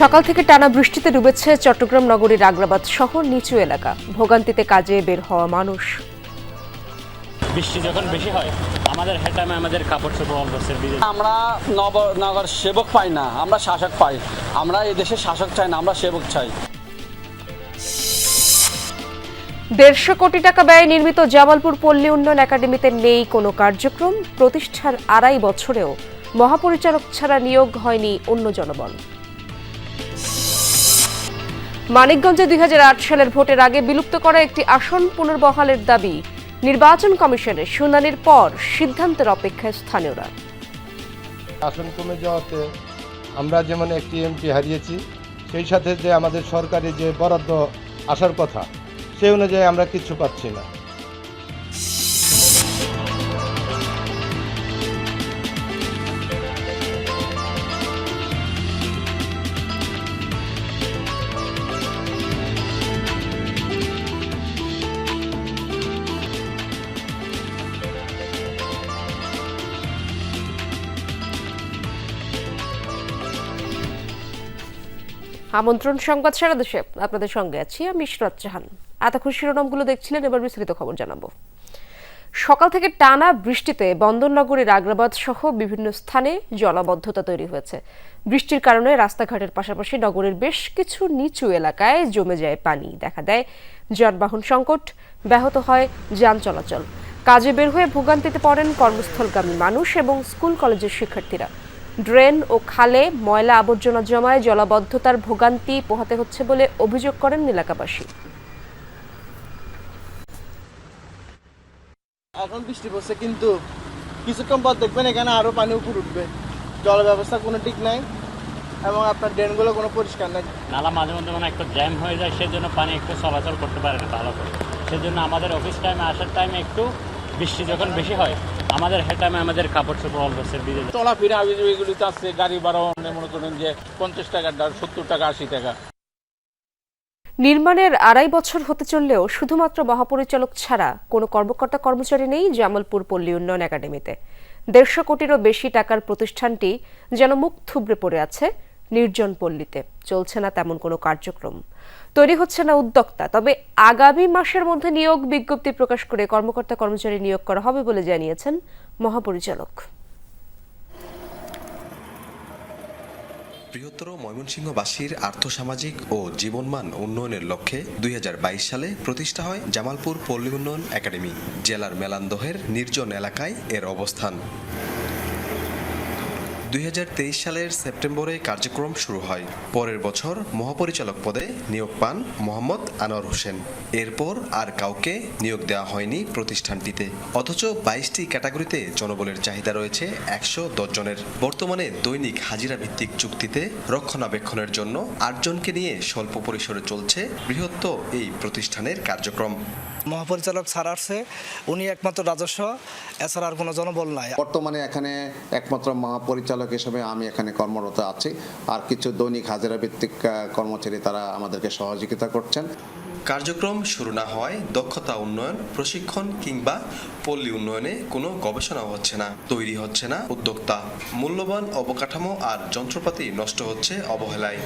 সকাল থেকে টানা বৃষ্টিতে ডুবেছে চট্টগ্রাম নগরীর আগ্রাবাদ শহর নিচু এলাকা। ভোগান্তিতে কাজে বের হওয়া মানুষ। বৃষ্টি যখন বেশি হয় আমাদের হেটামে আমাদের কাপড় চোপড় আমরা নব নগর সেবক পাই না আমরা শাসক পাই। আমরা এই দেশে শাসক চাই না আমরা সেবক চাই। দেড়শো কোটি টাকা ব্যয়ে নির্মিত জামালপুর পল্লী উন্নয়ন একাডেমিতে নেই কোনো কার্যক্রম। প্রতিষ্ঠার আড়াই বছরেও মহাপরিচালক ছাড়া নিয়োগ হয়নি অন্য জনবল। মানিকগঞ্জে দুই হাজার আট সালের ভোটের আগে বিলুপ্ত করা একটি আসন পুনর্বহালের দাবি নির্বাচন কমিশনের শুনানির পর সিদ্ধান্তের অপেক্ষায় স্থানীয়রা। আসন কমে যাওয়াতে আমরা যেমন একটি এমপি হারিয়েছি, সেই সাথে যে আমাদের সরকারি যে বরাদ্দ আসার কথা, সেই অনুযায়ী আমরা কিছু পাচ্ছি না। আমন্ত্রণ সংবাদ সারা দেশে। আপনাদের সঙ্গে আছি আমি ইশরাত জাহান। এতক্ষণ শিরোনামগুলো দেখছিলেন, এবার বিস্তারিত খবর জানাব। সকাল থেকে টানা বৃষ্টিতে বন্দরনগরীর আগ্রাবাদ সহ বিভিন্ন স্থানে জলাবদ্ধতা তৈরি হয়েছে। বৃষ্টির কারণে রাস্তাঘাটের পাশাপাশি নগরের বেশ কিছু নিচু এলাকায় জমে যায় পানি। দেখা দেয়, যানবাহন সংকট, ব্যাহত হয় যান চলাচল। কাজে বের হয়ে ভোগান্তিতে পড়েন কর্মস্থলগামী মানুষ এবং স্কুল কলেজের শিক্ষার্থীরা। ড্রেন ও খালে ময়লা আবর্জনা জমায় জলাবদ্ধতার ভোগান্তি পোহাতে হচ্ছে বলে অভিযোগ করেন এলাকাবাসী এখন বৃষ্টি পড়ছে কিন্তু কিছুক্ষণ পর দেখবেন এখানে আরও পানি উপর উঠবে। জল ব্যবস্থা কোনো ঠিক নাই এবং আপনার ড্রেনগুলো কোনো পরিষ্কার নাই। নালা মাঝে মধ্যে মানে একটু জ্যাম হয়ে যায় সেজন্য পানি একটু চলাচল করতে পারে না ভালো করে। সেজন্য আমাদের অফিস টাইমে আসার টাইমে একটু বৃষ্টি যখন বেশি হয় আমাদের হেটামে আমাদের কাপড় চোপড় অলবসের বিজে চলাফেরা এগুলিতে আছে গাড়ি ভাড়া মনে করেন যে পঞ্চাশ টাকার ডাল সত্তর টাকা আশি টাকা। নির্মাণের আড়াই বছর হতে চললেও শুধুমাত্র মহাপরিচালক ছাড়া কোনো কর্মকর্তা কর্মচারী নেই জামালপুর পল্লী উন্নয়ন একাডেমিতে। দেড়শো কোটিরও বেশি টাকার প্রতিষ্ঠানটি যেন মুখ থুবড়ে পড়ে আছে নির্জন পল্লীতে। চলছে না তেমন কোনো কার্যক্রম। তৈরি হচ্ছে না উদ্যোক্তা, তবে আগামী মাসের মধ্যে নিয়োগ বিজ্ঞপ্তি প্রকাশ করে কর্মকর্তা কর্মচারী নিয়োগ করা হবে বলে জানিয়েছেন মহাপরিচালক। বৃহত্তর ময়মনসিংহবাসীর আর্থসামাজিক ও জীবনমান উন্নয়নের লক্ষ্যে দুই হাজার বাইশ সালে প্রতিষ্ঠা হয় জামালপুর পল্লী উন্নয়ন একাডেমি, জেলার মেলান্দহের নির্জন এলাকায় এর অবস্থান। দুই হাজার তেইশ সালের সেপ্টেম্বরে কার্যক্রম শুরু হয়। পরের বছর মহাপরিচালক পদে নিয়োগ পান মোহাম্মদ আনোয়ার হোসেন। এরপর আর কাউকে নিয়োগ দেওয়া হয়নি প্রতিষ্ঠানটিতে। অথচ বাইশটি ক্যাটাগরিতে জনবলের চাহিদা রয়েছে একশো জনের। বর্তমানে দৈনিক হাজিরা ভিত্তিক চুক্তিতে রক্ষণাবেক্ষণের জন্য আটজনকে নিয়ে স্বল্প পরিসরে চলছে বৃহত্ত এই প্রতিষ্ঠানের কার্যক্রম। মহাপরিচালক ছাড় আসছে। উনি একমাত্র রাজস্ব এছাড়া আর কোনো জনবল নাই। বর্তমানে এখানে একমাত্র মহাপরিচালক হিসেবে আমি এখানে কর্মরত আছি। আর কিছু দৈনিক হাজিরা ভিত্তিক কর্মচারী তারা আমাদেরকে সহযোগিতা করছেন। কার্যক্রম শুরু না হওয়ায় দক্ষতা উন্নয়ন প্রশিক্ষণ কিংবা পল্লী উন্নয়নে কোনো গবেষণা হচ্ছে না তৈরি হচ্ছে না উদ্যোক্তা। মূল্যবান অবকাঠামো আর যন্ত্রপাতি নষ্ট হচ্ছে অবহেলায়।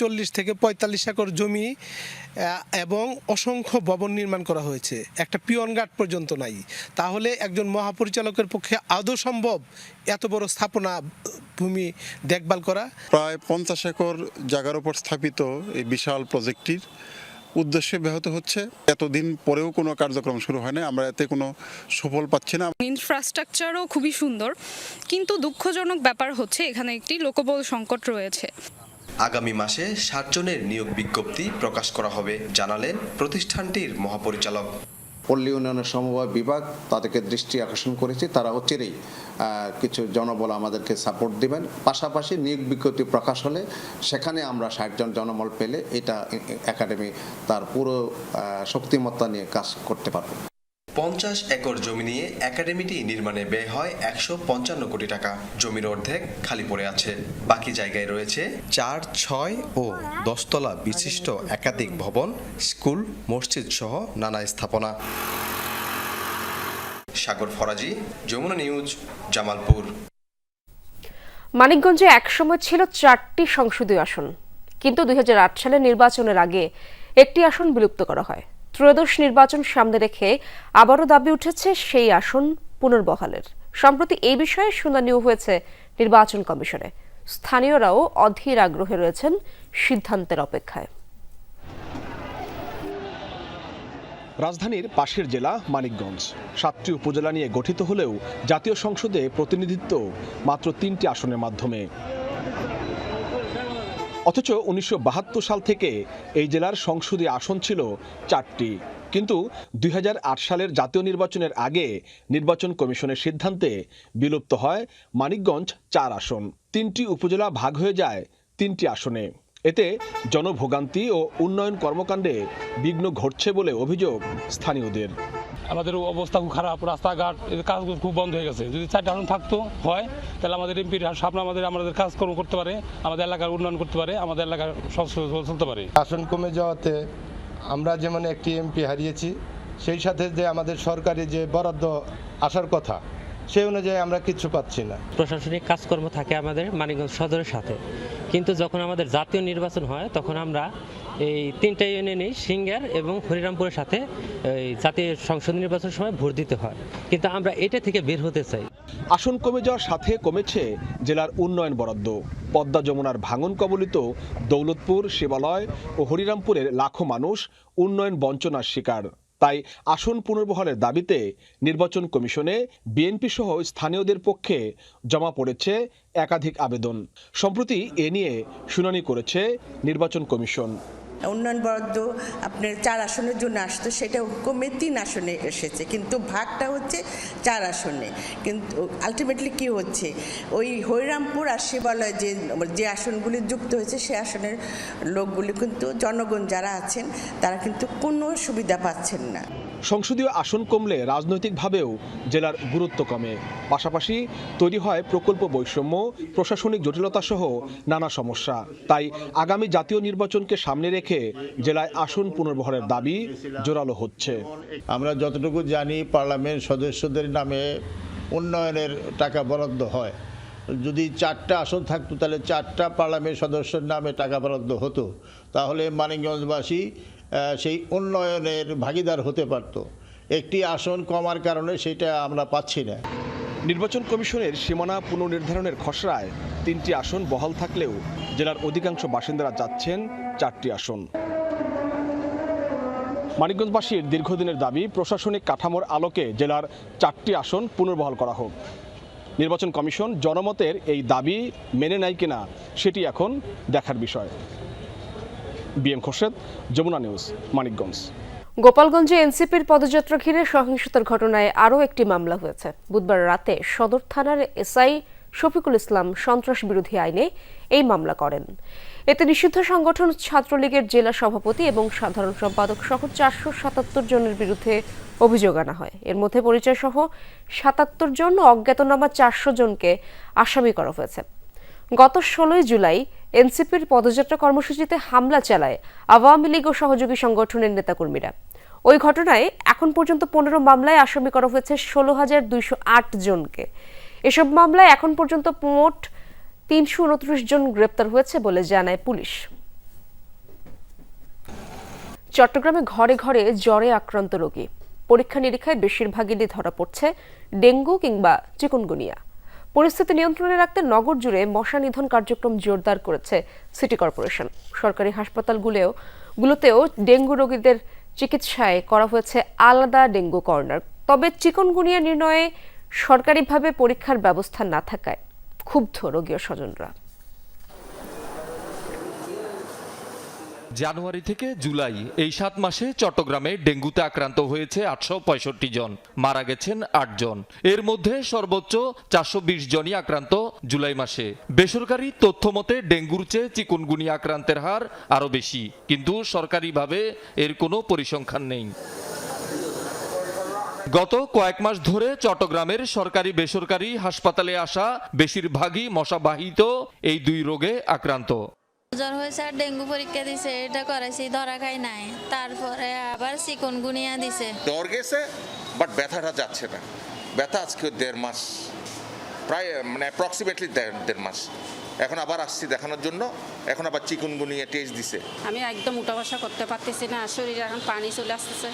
চল্লিশ থেকে পঁয়তাল্লিশ একর জমি এবং অসংখ্য ভবন নির্মাণ করা হয়েছে। একটা পিয়ন গার্ড পর্যন্ত নাই। তাহলে একজন মহাপরিচালকের পক্ষে আদৌ সম্ভব এত বড় স্থাপনা ভূমি দেখভাল করা? প্রায় পঞ্চাশ একর জায়গার উপর স্থাপিত এই বিশাল প্রজেক্টটির উদ্দেশ্যে ব্যাহত হচ্ছে। এতদিন পরেও কোনো কার্যক্রম শুরু হয় না আমরা এতে কোনো সুফল পাচ্ছি না। ইনফ্রাস্ট্রাকচারও খুবই সুন্দর কিন্তু দুঃখজনক ব্যাপার হচ্ছে এখানে একটি লোকবল সংকট রয়েছে। আগামী মাসে ষাট জনের নিয়োগ বিজ্ঞপ্তি প্রকাশ করা হবে, জানালেন প্রতিষ্ঠানটির মহাপরিচালক। পল্লী উন্নয়নের সমবায় বিভাগ তাদেরকে দৃষ্টি আকর্ষণ করেছি, তারা অচিরেই কিছু জনবল আমাদেরকে সাপোর্ট দিবেন। পাশাপাশি নিয়োগ বিজ্ঞপ্তি প্রকাশ হলে সেখানে আমরা ষাটজন জনবল পেলে এটা একাডেমি তার পুরো শক্তিমত্তা নিয়ে কাজ করতে পারবে। পঞ্চাশ একর জমি নিয়ে একাডেমিটি নির্মাণে ব্যয় হয় একশো পঞ্চান্ন কোটি টাকা। জমির অর্ধেক খালি পড়ে আছে। বাকি জায়গায় রয়েছে চার, ছয় ও দশতলা বিশিষ্ট একাধিক ভবন, স্কুল, মসজিদ সহ নানা স্থাপনা। সাগর ফরাজি, যমুনা নিউজ, জামালপুর। মানিকগঞ্জে একসময় ছিল চারটি সংসদীয় আসন। কিন্তু দুই সালের নির্বাচনের আগে একটি আসন বিলুপ্ত করা হয়। ত্রয়োদশ নির্বাচন সামনে রেখে আবারও দাবি উঠেছে সেই আসন পুনর্বহালের। সম্প্রতি এই বিষয়ে শুনানিও হয়েছে নির্বাচন কমিশনে। স্থানীয়রাও অধীর আগ্রহে রয়েছেন সিদ্ধান্তের অপেক্ষায়। রাজধানীর পাশের জেলা মানিকগঞ্জ। সাতটি উপজেলা নিয়ে গঠিত হলেও জাতীয় সংসদে প্রতিনিধিত্ব মাত্র তিনটি আসনের মাধ্যমে। অথচ উনিশশো বাহাত্তর সাল থেকে এই জেলার সংসদীয় আসন ছিল চারটি। কিন্তু দুই হাজার আট সালের জাতীয় নির্বাচনের আগে নির্বাচন কমিশনের সিদ্ধান্তে বিলুপ্ত হয় মানিকগঞ্জ চার আসন। তিনটি উপজেলা ভাগ হয়ে যায় তিনটি আসনে। এতে জনভোগান্তি ও উন্নয়ন কর্মকাণ্ডে বিঘ্ন ঘটছে বলে অভিযোগ স্থানীয়দের। আমাদের অবস্থা খুব খারাপ রাস্তাঘাট এর কাজগুলো খুব বন্ধ হয়ে গেছে। যদি চারটা আসন থাকতো হয় তাহলে আমাদের এমপির সামনে আমাদের আমাদের কাজকর্ম করতে পারে আমাদের এলাকার উন্নয়ন করতে পারে আমাদের এলাকার চলতে পারে। আসন কমে যাওয়াতে আমরা যেমন একটি এমপি হারিয়েছি সেই সাথে যে আমাদের সরকারি যে বরাদ্দ আসার কথা সেই অনুযায়ী আমরা কিচ্ছু পাচ্ছি না। প্রশাসনিক কাজকর্ম থাকে আমাদের মানিকগঞ্জ সদরের সাথে। কিন্তু যখন আমাদের জাতীয় নির্বাচন হয় তখন আমরা এই তিনটা ইউনিয়নই সিঙ্গার এবং হরিরামপুরের সাথে এই জাতীয় সংসদ নির্বাচনের সময় ভোট দিতে হয়। কিন্তু আমরা এটা থেকে বের হতে চাই। আসন কমে যাওয়ার সাথে কমেছে জেলার উন্নয়ন বরাদ্দ। পদ্মা যমুনার ভাঙন কবলিত দৌলতপুর শিবালয় ও হরিরামপুরের লাখো মানুষ উন্নয়ন বঞ্চনার শিকার। তাই আসন পুনর্বহালের দাবিতে নির্বাচন কমিশনে বিএনপি সহ স্থানীয়দের পক্ষে জমা পড়েছে একাধিক আবেদন। সম্প্রতি এ নিয়ে শুনানি করেছে নির্বাচন কমিশন। উন্নয়ন বরাদ্দ আপনার চার আসনের জন্য আসতো, সেটা কমে তিন আসনে এসেছে। কিন্তু ভাগটা হচ্ছে চার আসনে। কিন্তু আলটিমেটলি কি হচ্ছে? ওই হরিরামপুর আর শিবালয় যে যে আসনগুলি যুক্ত হয়েছে, সে আসনের লোকগুলি কিন্তু জনগণ যারা আছেন, তারা কিন্তু কোনো সুবিধা পাচ্ছেন না। সংসদীয় আসন কমলে রাজনৈতিকভাবেও জেলার গুরুত্ব কমে। পাশাপাশি তৈরি হয় প্রকল্প বৈষম্য, প্রশাসনিক জটিলতা সহ নানা সমস্যা। তাই আগামী জাতীয় নির্বাচনকে সামনে রেখে জেলায় আসন পুনর্বহালের দাবি জোরালো হচ্ছে। আমরা যতটুকু জানি, পার্লামেন্ট সদস্যদের নামে উন্নয়নের টাকা বরাদ্দ হয়। যদি চারটা আসন থাকতো, তাহলে চারটা পার্লামেন্ট সদস্যের নামে টাকা বরাদ্দ হতো। তাহলে মানিকগঞ্জবাসী সেই উন্নয়নের ভাগিদার হতে পারত। একটি আসন কমার কারণে সেটা আমরা পাচ্ছি না। নির্বাচন কমিশনের সীমানা পুনর্নির্ধারণের খসড়ায় তিনটি আসন বহাল থাকলেও জেলার অধিকাংশ বাসিন্দারা যাচ্ছেন চারটি আসন। মানিকগঞ্জবাসীর দীর্ঘদিনের দাবি, প্রশাসনিক কাঠামোর আলোকে জেলার চারটি আসন পুনর্বহাল করা হোক। নির্বাচন কমিশন জনমতের এই দাবি মেনে নেয় কিনা, সেটি এখন দেখার বিষয়। BM Khorshed, Jamuna news, Manikganj. গোপালগঞ্জে এনসিপির পদযাত্রা ঘিরে সহিংসতার ঘটনায় আরও একটি মামলা হয়েছে। বুধবার রাতে সদর থানার এসআই শফিকুল ইসলাম সন্ত্রাস বিরোধী আইনে এই মামলা করেন। এতে নিষিদ্ধ সংগঠন ছাত্রলীগের জেলা সভাপতি এবং সাধারণ সম্পাদক সহ চারশো সাতাত্তর জনের বিরুদ্ধে অভিযোগ আনা হয়। এর মধ্যে পরিচয় সহ সাতাত্তর জন অজ্ঞাতনামা চারশো জনকে আসামি করা হয়েছে। গত ষোলোই জুলাই এনসিপির পদযাত্রা কর্মসূচিতে হামলা চালায় আওয়ামী লীগ ও সহযোগী সংগঠনের নেতাকর্মীরা। ওই ঘটনায় এখন পর্যন্ত পনেরো মামলায় আসামি করা হয়েছে ষোলো হাজার দুইশো আট জনকে। এসব মামলায় এখন পর্যন্ত মোট তিনশো উনত্রিশ জন গ্রেপ্তার হয়েছে বলে জানায় পুলিশ। চট্টগ্রামে ঘরে ঘরে জ্বরে আক্রান্ত রোগী। পরীক্ষা নিরীক্ষায় বেশিরভাগই ধরা পড়ছে ডেঙ্গু কিংবা চিকুনগুনিয়া। পরিস্থিতি নিয়ন্ত্রণে রাখতে নগর জুড়ে মশা নিধন কার্যক্রম জোরদার করেছে সিটি কর্পোরেশন। সরকারি হাসপাতালগুলোও, গুলোতেও ডেঙ্গু রোগীদের চিকিৎসায় করা হয়েছে আলাদা ডেঙ্গু কর্নার। তবে চিকনগুনিয়া নির্ণয়ে সরকারিভাবে পরীক্ষার ব্যবস্থা না থাকায় ক্ষুব্ধ রোগীয় স্বজনরা। জানুয়ারি থেকে জুলাই এই সাত মাসে চট্টগ্রামে ডেঙ্গুতে আক্রান্ত হয়েছে আটশো পঁয়ষট্টি জন, মারা গেছেন আট জন। এর মধ্যে সর্বোচ্চ চারশো বিশ জনই আক্রান্ত জুলাই মাসে। বেসরকারি তথ্য মতে ডেঙ্গুর চেয়ে চিকুনগুনিয়া আক্রান্তের হার আরও বেশি, কিন্তু সরকারিভাবে এর কোনো পরিসংখ্যান নেই। গত কয়েক মাস ধরে চট্টগ্রামের সরকারি বেসরকারি হাসপাতালে আসা বেশিরভাগই মশাবাহিত এই দুই রোগে আক্রান্ত। জ্বর হয়েছে আর ডেঙ্গু পরীক্ষা দিছে এটা করাইছি ধরা খাই নাই। তারপরে আবার চিকনগুনিয়া দিছে। জ্বর গেছে বাট ব্যথাটা যাচ্ছে না। ব্যথা আজকে দেড় মাস প্রায় মানে অ্যাপ্রক্সিমেটলি দেড় মাস। এখন আবার আসছি দেখানোর জন্য এখন আবার চিকুনগুনিয়া টেস্ট দিছে। আমি একদম উঠা বসা করতে পারতেছি না শরীরে এখন পানি চলে আসতেছে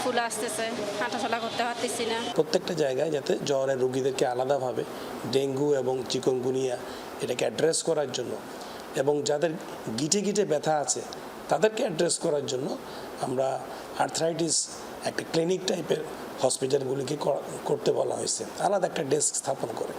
ফুলে আসতেছে হাঁটা হাঁটাচলা করতে পারতেছি না। প্রত্যেকটা জায়গায় যাতে জ্বরের রোগীদেরকে আলাদাভাবে ডেঙ্গু এবং চিকনগুনিয়া এটাকে অ্যাড্রেস করার জন্য এবং যাদের গিটে গিটে ব্যথা আছে, তাদেরকে অ্যাড্রেস করার জন্য আমরা আর্থ্রাইটিস একটা ক্লিনিক টাইপের হসপিটালগুলিকে করতে বলা হয়েছে। আলাদা একটা ডেস্ক স্থাপন করে।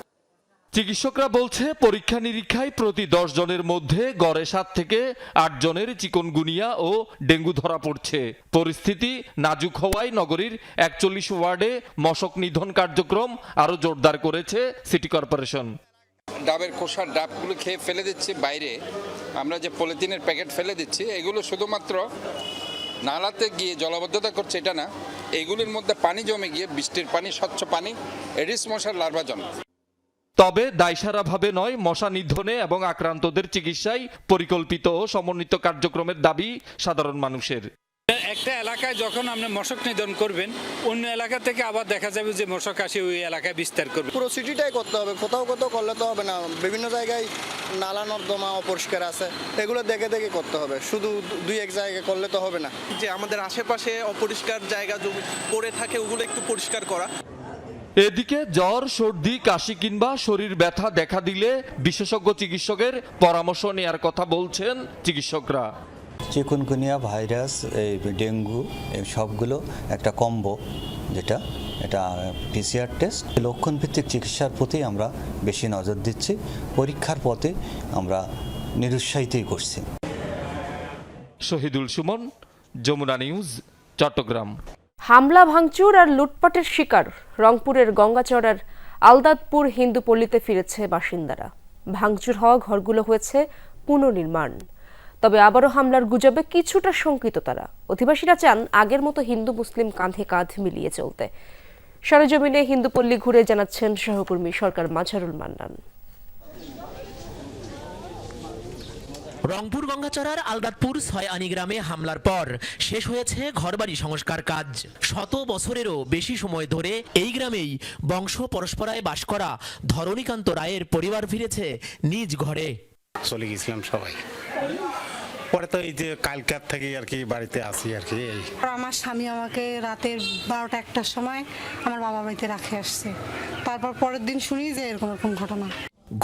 চিকিৎসকরা বলছে পরীক্ষা নিরীক্ষায় প্রতি দশ জনের মধ্যে গড়ে সাত থেকে আট জনের চিকনগুনিয়া ও ডেঙ্গু ধরা পড়ছে। পরিস্থিতি নাজুক হওয়ায় নগরীর একচল্লিশ ওয়ার্ডে মশক নিধন কার্যক্রম আরও জোরদার করেছে সিটি কর্পোরেশন। ডাবের খোসার ডাবগুলো খেয়ে ফেলে দিচ্ছি বাইরে। আমরা যে পলিথিনের প্যাকেট ফেলে দিচ্ছি, এগুলো শুধুমাত্র নালাতে গিয়ে জলাবদ্ধতা করছে, এটা না। এগুলির মধ্যে পানি জমে গিয়ে বৃষ্টির পানি, স্বচ্ছ পানি এডিস মশার লার্ভা জন্ম তবে দায়সারাভাবে নয়, মশা নিধনে এবং আক্রান্তদের চিকিৎসায় পরিকল্পিত ও সমন্বিত কার্যক্রমের দাবি সাধারণ মানুষের। একটা এলাকায় যখন আপনি মশক নিধন করবেন অন্য এলাকা থেকে আবার দেখা যাবে যে মশক আসে ওই এলাকায় বিস্তার করবে। পুরো সিটিটাই করতে হবে কোথাও কোথাও করলে তো হবে না। বিভিন্ন জায়গায় নালা নর্দমা অপরিষ্কার আছে এগুলো দেখে দেখে করতে হবে। শুধু দুই এক জায়গায় করলে তো হবে না। যে আমাদের আশেপাশে অপরিষ্কার জায়গা জমি পড়ে থাকে ওগুলো একটু পরিষ্কার করা। এদিকে জ্বর সর্দি কাশি কিংবা শরীর ব্যথা দেখা দিলে বিশেষজ্ঞ চিকিৎসকের পরামর্শ নেয়ার কথা বলছেন চিকিৎসকরা। চিকুনগুনিয়া ভাইরাস এই ডেঙ্গু এই সবগুলো একটা কম্বো যেটা এটা পিসিআর টেস্ট লক্ষণভিত্তিক চিকিৎসার প্রতি আমরা বেশি নজর দিচ্ছি। পরীক্ষার পথে আমরা নিরুৎসাহিতই করছি। শহীদুল সুমন যমুনা নিউজ চট্টগ্রাম। হামলা ভাঙচুর আর লুটপাটের শিকার। রংপুরের গঙ্গাচড়ার আলদাদপুর হিন্দু পল্লীতে ফিরেছে বাসিন্দারা। ভাঙচুর হওয়া ঘরগুলো হয়েছে পুনর্নির্মাণ। তবে আবারও হামলার গুজবে কিছুটা শঙ্কিত তারা। অধিবাসীরা চান আগের মতো হিন্দু মুসলিম কাঁধে কাঁধ মিলিয়ে চলতে। সরেজমিনে হিন্দু পল্লী ঘুরে জানাচ্ছেন সহকর্মী সরকার মাঝারুল মান্নান। রংপুর গঙ্গাচড়ার আলদাতপুর ছয় আনি গ্রামে হামলার পর শেষ হয়েছে ঘরবাড়ি সংস্কার কাজ। শত বছরেরও বেশি সময় ধরে এই গ্রামেই বংশ পরস্পরায় বাস করা ধরণীকান্ত রায়ের পরিবার ফিরেছে নিজ ঘরে। চলে গেছিলাম সবাই। পরে তো এই যে কালকার থেকে আর কি বাড়িতে আসি আর কি এই। আমার স্বামী আমাকে রাতের বারোটা একটার সময় আমার বাবা বাড়িতে রাখে আসছে। তারপর পরের দিন শুনি যে এরকম এরকম ঘটনা।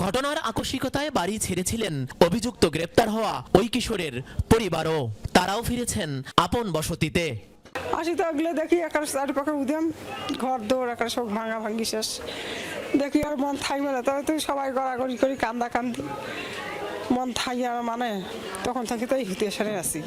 ঘটনার আকস্মিকতায় বাড়ি ছেড়েছিলেন অভিযুক্ত গ্রেপ্তার হওয়া ওই কিশোরের পরিবারও। তারাও ফিরেছেন আপন বসতিতে। আসি তো আগলে দেখি একার চারিপাখে উদাম ঘর দৌড় একার সব ভাঙা ভাঙ্গি শেষ। দেখি আর মন থাকবে না তবে তুই সবাই গড়াগড়ি করি কান্দা কান্দি। মন থাকি আর মানে তখন থেকে তো এই হুতিয়াশারে আছি।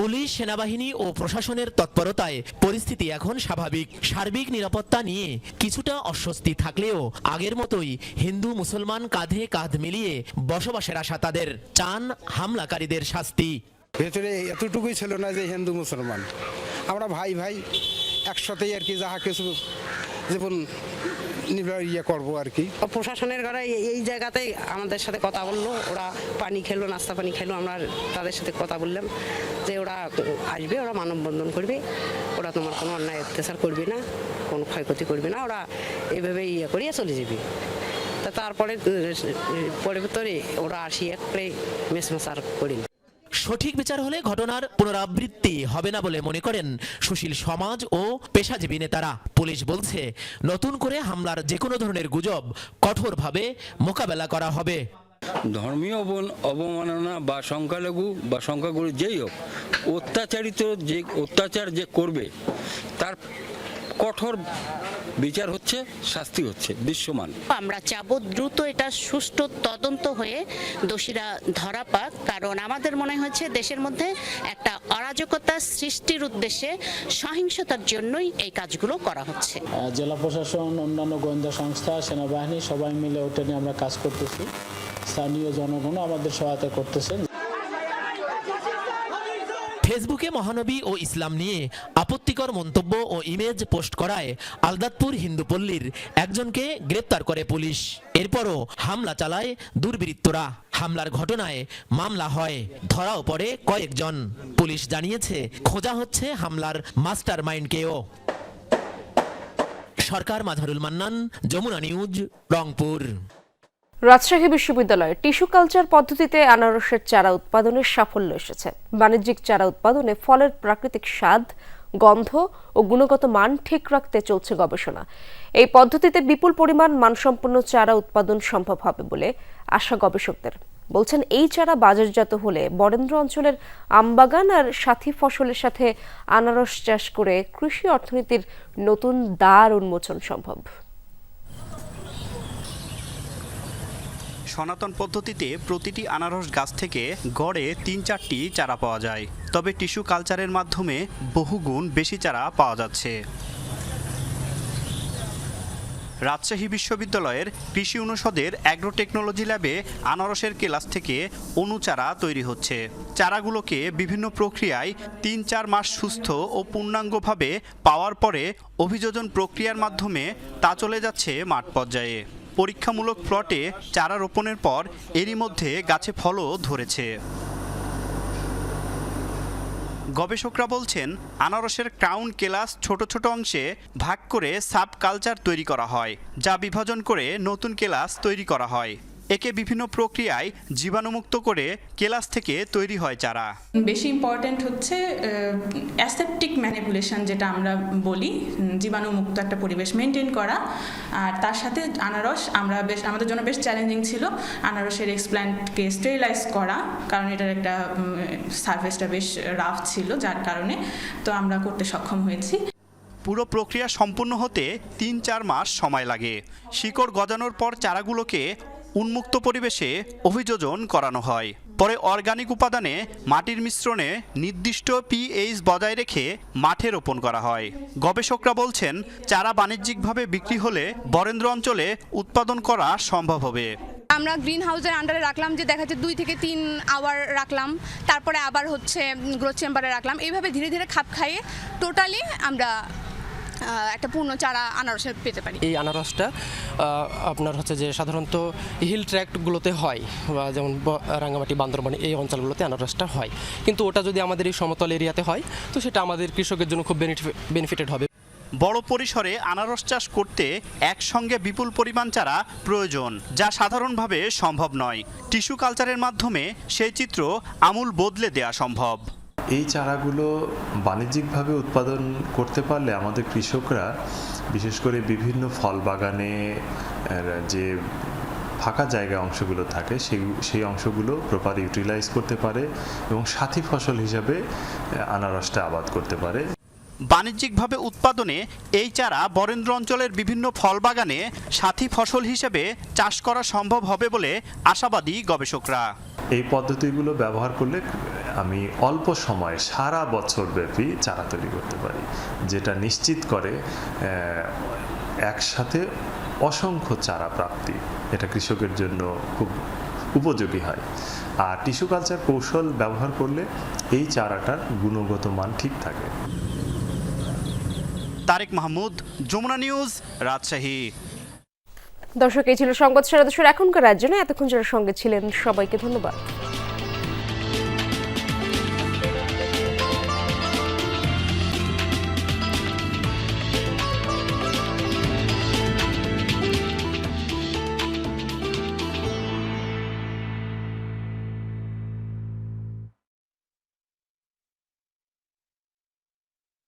পুলিশ সেনাবাহিনী ও প্রশাসনের তৎপরতায় পরিস্থিতি এখন স্বাভাবিক। সার্বিক নিরাপত্তা নিয়ে কিছুটা অস্বস্তি থাকলেও আগের মতোই হিন্দু মুসলমান কাঁধে কাঁধ মিলিয়ে বসবাসের আশা তাদের। চান হামলাকারীদের শাস্তি। ভেতরে এতটুকুই ছিল না যে হিন্দু মুসলমান। আমরা ভাই ভাই একসাথেই আর কি যাহা কিছু জীবন নির্বাহ ইয়ে করব আর কি। প্রশাসনের ঘরে এই- জায়গাতেই আমাদের সাথে কথা বলল, ওরা পানি খেলো, নাস্তা পানি খেলো, আমরা তাদের সাথে কথা বললাম, যে ওরা আসবে, ওরা মানববন্ধন করবে, ওরা তোমার কোনো অন্যায়, অত্যাচার করবে না, কোনো ক্ষয়ক্ষতি করবে না, ওরা এভাবে ইয়ে করিয়া চলে যাবে। তা তারপরে পরিবর্তনে ওরা আসিয়া করে মেসমেসার করি সঠিক বিচার হলে ঘটনার পুনরাবৃত্তি হবে না বলে মনে করেন সুশীল সমাজ ও পেশাজীবী নেতারা। পুলিশ বলছে, নতুন করে হামলার যে কোনো ধরনের গুজব কঠোরভাবে মোকাবেলা করা হবে। ধর্মীয় অবমাননা বা সংখ্যালঘু বা সংখ্যাগুরু যেই হোক, অত্যাচারিত যে অত্যাচার যে করবে, তার কঠোর বিচার হচ্ছে শাস্তি হচ্ছে দৃশ্যমান। আমরা চাব দ্রুত এটা সুষ্ঠু তদন্ত হয়ে দোষীরা ধরা পাক কারণ আমাদের মনে হচ্ছে দেশের মধ্যে একটা অরাজকতা সৃষ্টির উদ্দেশ্যে সহিংসতার জন্যই এই কাজগুলো করা হচ্ছে। জেলা প্রশাসন অন্যান্য গোয়েন্দা সংস্থা সেনাবাহিনী সবাই মিলে ওটা নিয়ে আমরা কাজ করতেছি। স্থানীয় জনগণও আমাদের সহায়তা করতেছেন ফেসবুকে মহানবী ও ইসলাম নিয়ে আপত্তিকর মন্তব্য ও ইমেজ পোস্ট করায় আলদাতপুর হিন্দু পল্লীর একজনকে গ্রেপ্তার করে পুলিশ। এরপরও হামলা চালায় দুর্বৃত্তরা। হামলার ঘটনায় মামলা হয়, ধরাও পড়ে কয়েকজন। পুলিশ জানিয়েছে, খোঁজা হচ্ছে হামলার মাস্টার মাইন্ডকেও সরকার, মাঝারুল মান্নান, যমুনা নিউজ, রংপুর। রাজশাহী বিশ্ববিদ্যালয়ে টিস্যু কালচার পদ্ধতিতে আনারসের চারা উৎপাদনের সাফল্য এসেছে। বাণিজ্যিক চারা উৎপাদনে ফলের প্রাকৃতিক স্বাদ, গন্ধ ও গুণগত মান ঠিক রাখতে চলছে গবেষণা। এই পদ্ধতিতে বিপুল পরিমাণ মানসম্পন্ন চারা উৎপাদন সম্ভব হবে বলে আশা গবেষকদের। বলছেন, এই চারা বাজারজাত হলে বরেন্দ্র অঞ্চলের আমবাগান আর সাথী ফসলের সাথে আনারস চাষ করে কৃষি অর্থনীতির নতুন দ্বার উন্মোচন সম্ভব। সনাতন পদ্ধতিতে প্রতিটি আনারস গাছ থেকে গড়ে তিন চারটি চারা পাওয়া যায়। তবে টিস্যু কালচারের মাধ্যমে বহুগুণ বেশি চারা পাওয়া যাচ্ছে। রাজশাহী বিশ্ববিদ্যালয়ের কৃষি অনুষদের অ্যাগ্রো টেকনোলজি ল্যাবে আনারসের কেলাস থেকে অনুচারা তৈরি হচ্ছে। চারাগুলোকে বিভিন্ন প্রক্রিয়ায় তিন চার মাস সুস্থ ও পূর্ণাঙ্গভাবে পাওয়ার পরে অভিযোজন প্রক্রিয়ার মাধ্যমে তা চলে যাচ্ছে মাঠ পর্যায়ে। পরীক্ষামূলক প্লটে চারা রোপণের পর এরই মধ্যে গাছে ফলও ধরেছে। গবেষকরা বলছেন, আনারসের ক্রাউন কেলাস ছোট ছোট অংশে ভাগ করে সাব কালচার তৈরি করা হয়, যা বিভাজন করে নতুন কেলাস তৈরি করা হয়। একে বিভিন্ন প্রক্রিয়ায় জীবাণুমুক্ত করে কেলাস থেকে তৈরি হয় চারা। বেশি ইম্পর্ট্যান্ট হচ্ছে অ্যাসেপ্টিক ম্যানিপুলেশন যেটা আমরা বলি জীবাণুমুক্ত একটা পরিবেশ মেনটেন করা। আর তার সাথে আনারস আমরা বেশ আমাদের জন্য বেশ চ্যালেঞ্জিং ছিল আনারসের এক্সপ্ল্যান্টকে স্টেরিলাইজ করা কারণ এটার একটা সার্ফেসটা বেশ রাফ ছিল যার কারণে তো আমরা করতে সক্ষম হয়েছি। পুরো প্রক্রিয়া সম্পূর্ণ হতে তিন চার মাস সময় লাগে। শিকড় গজানোর পর চারাগুলোকে উন্মুক্ত পরিবেশে অভিযোজন করানো হয়। পরে অর্গানিক উপাদানে মাটির মিশ্রণে নির্দিষ্ট পিএইচ বজায় রেখে মাঠে রোপণ করা হয়। গবেষকরা বলছেন, চারা বাণিজ্যিকভাবে বিক্রি হলে বরেন্দ্র অঞ্চলে উৎপাদন করা সম্ভব হবে। আমরা গ্রিন হাউসের আন্ডারে রাখলাম যে দেখা যাচ্ছে দুই থেকে তিন আওয়ার রাখলাম, তারপরে আবার হচ্ছে গ্রোথ চেম্বারে রাখলাম। এইভাবে ধীরে ধীরে খাপ খাইয়ে টোটালি আমরা একটা পূর্ণ চারা আনারসের পেতে পারি। এই আনারসটা আপনার হচ্ছে যে সাধারণত হিল ট্র্যাক্টগুলোতে হয় বা যেমন রাঙ্গামাটি বান্দরবান এই অঞ্চলগুলোতে আনারসটা হয়। কিন্তু ওটা যদি আমাদের এই সমতল এরিয়াতে হয় তো সেটা আমাদের কৃষকের জন্য খুব বেনিফিটেড হবে। বড় পরিসরে আনারস চাষ করতে একসঙ্গে বিপুল পরিমাণ চারা প্রয়োজন যা সাধারণভাবে সম্ভব নয়। টিস্যু কালচারের মাধ্যমে সেই চিত্র আমূল বদলে দেয়া সম্ভব। এই চারাগুলো বাণিজ্যিকভাবে উৎপাদন করতে পারলে আমাদের কৃষকরা বিশেষ করে বিভিন্ন ফল বাগানে যে ফাঁকা জায়গা অংশগুলো থাকে সেই সেই অংশগুলো প্রপার ইউটিলাইজ করতে পারে এবং সাথী ফসল হিসাবে আনারসটা আবাদ করতে পারে। বাণিজ্যিকভাবে উৎপাদনে এই চারা বরেন্দ্র অঞ্চলের বিভিন্ন ফল বাগানে সাথী ফসল হিসেবে চাষ করা সম্ভব হবে বলে আশাবাদী গবেষকরা। এই পদ্ধতিগুলো ব্যবহার করলে আমি অল্প সময়ে সারা বছর ব্যাপী চারা তৈরি করতে পারি যেটা নিশ্চিত করে একসাথে অসংখ্য চারা প্রাপ্তি। এটা কৃষকের জন্য খুব উপযোগী হয়। আর টিস্যু কালচার কৌশল ব্যবহার করলে এই চারাটার গুণগত মান ঠিক থাকে। তারেক মাহমুদ যমুনা নিউজ রাজশাহী। দর্শক এই ছিল সংবাদ সারা দেশের এখনকার রাজ্য এতক্ষণ যারা সঙ্গে ছিলেন সবাইকে ধন্যবাদ।